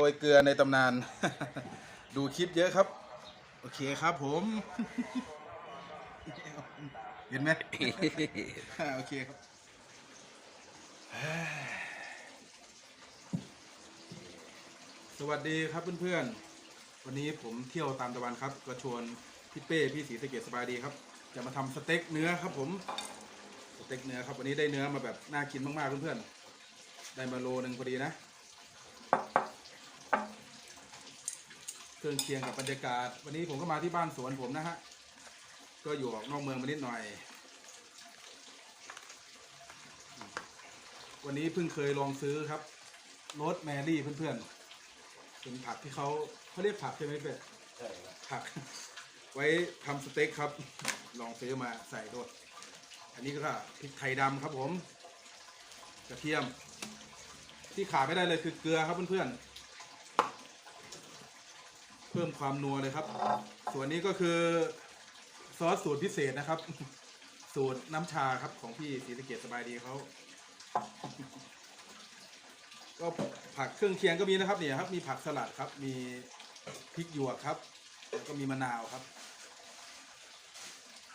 รยเกลือในตำนาน ดูคลิปเยอะครับ โอเคครับผม เห็นไหมโอเคครับสวัสดีครับเพื่อนๆ วันนี้ผมเที่ยวตามตะวันครับ ก็ชวนพี่เป้พี่สีสเกตสบายดีครับ จะมาทำสเต็กเนื้อครับผม สเต็กเนื้อครับวันนี้ได้เนื้อมาแบบน่ากินมากๆเพื่อนๆ ได้มาโลหนึ่งพอดีนะ เครื่องเคียงกับบรรยากาศ วันนี้ผมก็มาที่บ้านสวนผมนะฮะ ก็อยู่ออกนอกเมืองมานิดหน่อย วันนี้เพิ่งเคยลองซื้อครับโรสแมรี่เพื่อนๆ เป็นผักที่เขาเขาเรียกผักใช่ไหมเป็ดใช่ครับผัก ไว้ทำสเต็กครับ ลองซื้อมาใส่ด้วยอันนี้ก็พริกไทยดำครับผม กระเทียม ที่ขาดไม่ได้เลยคือเกลือครับเพื่อนๆ เพิ่มความนัวเลยครับ ส่วนนี้ก็คือซอสสูตรพิเศษนะครับ สูตรน้ำชาครับของพี่ศรีสะเกดสบายดีเขาก็ผักเครื่องเคียงก็มีนะครับเนี่ยครับ มีผักสลัดครับ มีพริกหยวกครับ แล้วก็มีมะนาวครับ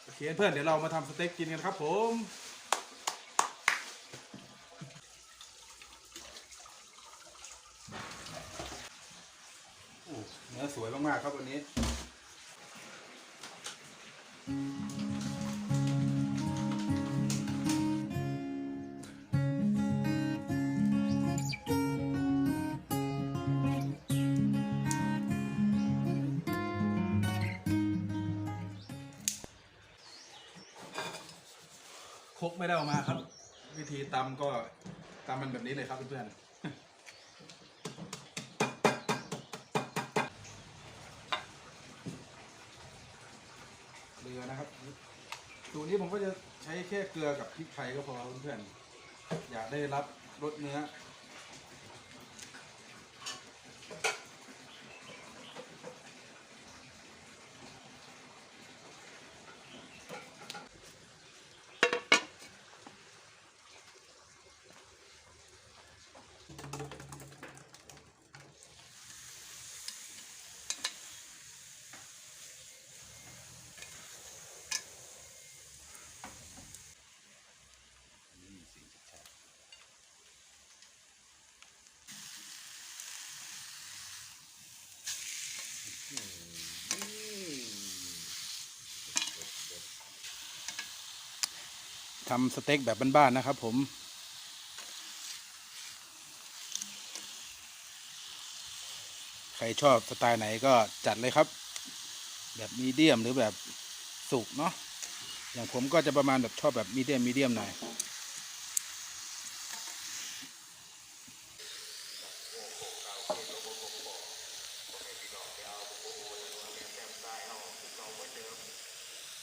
โอเคเพื่อนเดี๋ยวเรามาทำสเต็กกินกันครับผม โอ้เนื้อส วยมากๆครับวันนี้ครกไม่ได้ออกมาครับ วิธีตำก็ตำมันแบบนี้เลยครับเพื่อนๆ เกลือนะครับสูตรนี้ ผมก็จะใช้แค่เกลือกับพริกไทยก็พอเพื่อนๆอยากได้รับรสเนื้อำสเต็กแบบบ้านๆนะครับผม ใครชอบสไตล์ไหนก็จัดเลยครับ แบบมีเดียมหรือแบบสุกเนาะอย่างผมก็จะประมาณแบบชอบแบบมีเดียมมีเดียมหน่อย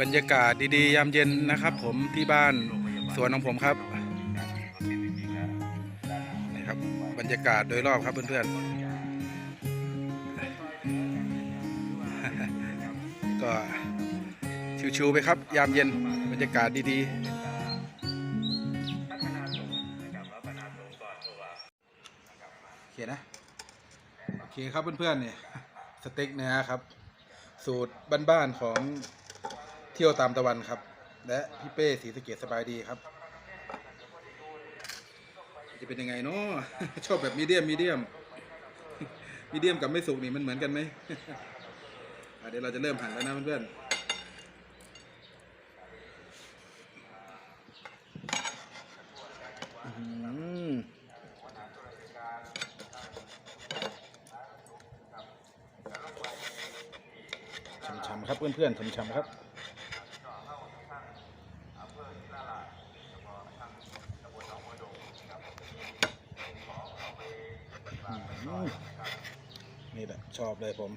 บรรยากาศดีๆ ยามเย็นนะครับ ผมที่บ้านสวนของผมครับนี่ครับ บรรยากาศโดยรอบครับเพื่อนๆก็ ชิวๆไปครับ ยามเย็นบรรยากาศดีๆโอเคนะโอเคครับเพื่อนๆเนี่ยสเต็กเนื้อครับ สูตรบ้านๆของเที่ยวตามตะวันครับ และพี่เป้สีสเกตสบายดีครับ จะเป็นยังไงเนาะชอบแบบมีเดียมมีเดียมมีเดียมกับไม่สุกนี่มันเหมือนกันไหมเดี๋ยวเราจะเริ่มหั่นแล้วนะเพื่อนๆ ครับเพื่อนๆฉ่ำๆครับนี่แหละชอบเลยผม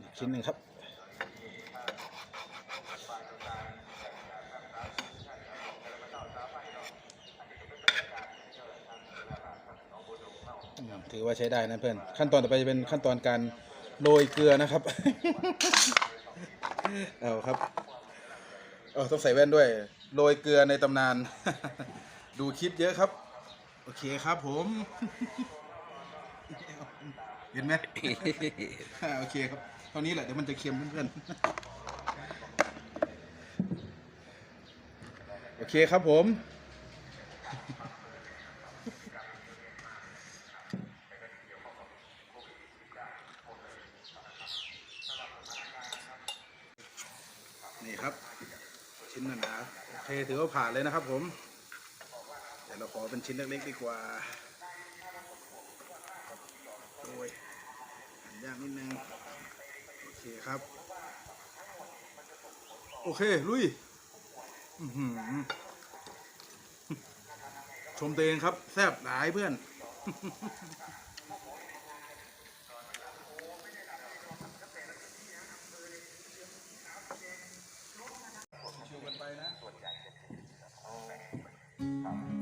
อีกชิ้นหนึ่งครับ ถือว่าใช้ได้นะเพื่อน ขั้นตอนต่อไปจะเป็นขั้นตอนการโรยเกลือนะครับ เอาครับเออต้องใส่แว่นด้วย โรยเกลือในตำนาน ดูคลิปเยอะครับ โอเคครับผม เห็นไหมโอเคครับ เท่านี้แหละเดี๋ยวมันจะเค็มเพื่อนๆ โอเคครับผม นี่ครับ ชิ้นหนาๆโอเค ถือว่าผ่านเลยนะครับผมเดี๋ยวเราขอเป็นชิ้นเล็กๆดีกว่าโอ้ยหั่นยากนิดนึงโอเคครับ โอเค ลุยชมตัวเองครับ แซ่บหลายเพื่อน ชิวกันไปนะ อื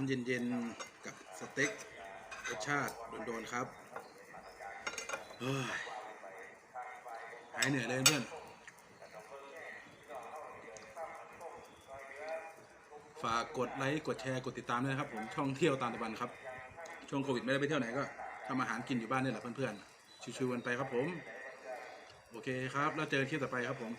น้ำเย็นๆ กับสเต็กรสชาติโดนๆครับเฮ้ยหายเหนื่อยเลยเพื่อน ฝากกดไลค์ กดแชร์ กดติดตามด้วยนะครับ ผมช่องเที่ยวตามตะวันครับ ช่วงโควิดไม่ได้ไปเที่ยวไหนก็ทำอาหารกินอยู่บ้านนี่แหละเพื่อนๆ ชิวๆกันไปครับผม โอเคครับ แล้วเจอกันคลิปต่อไปครับผม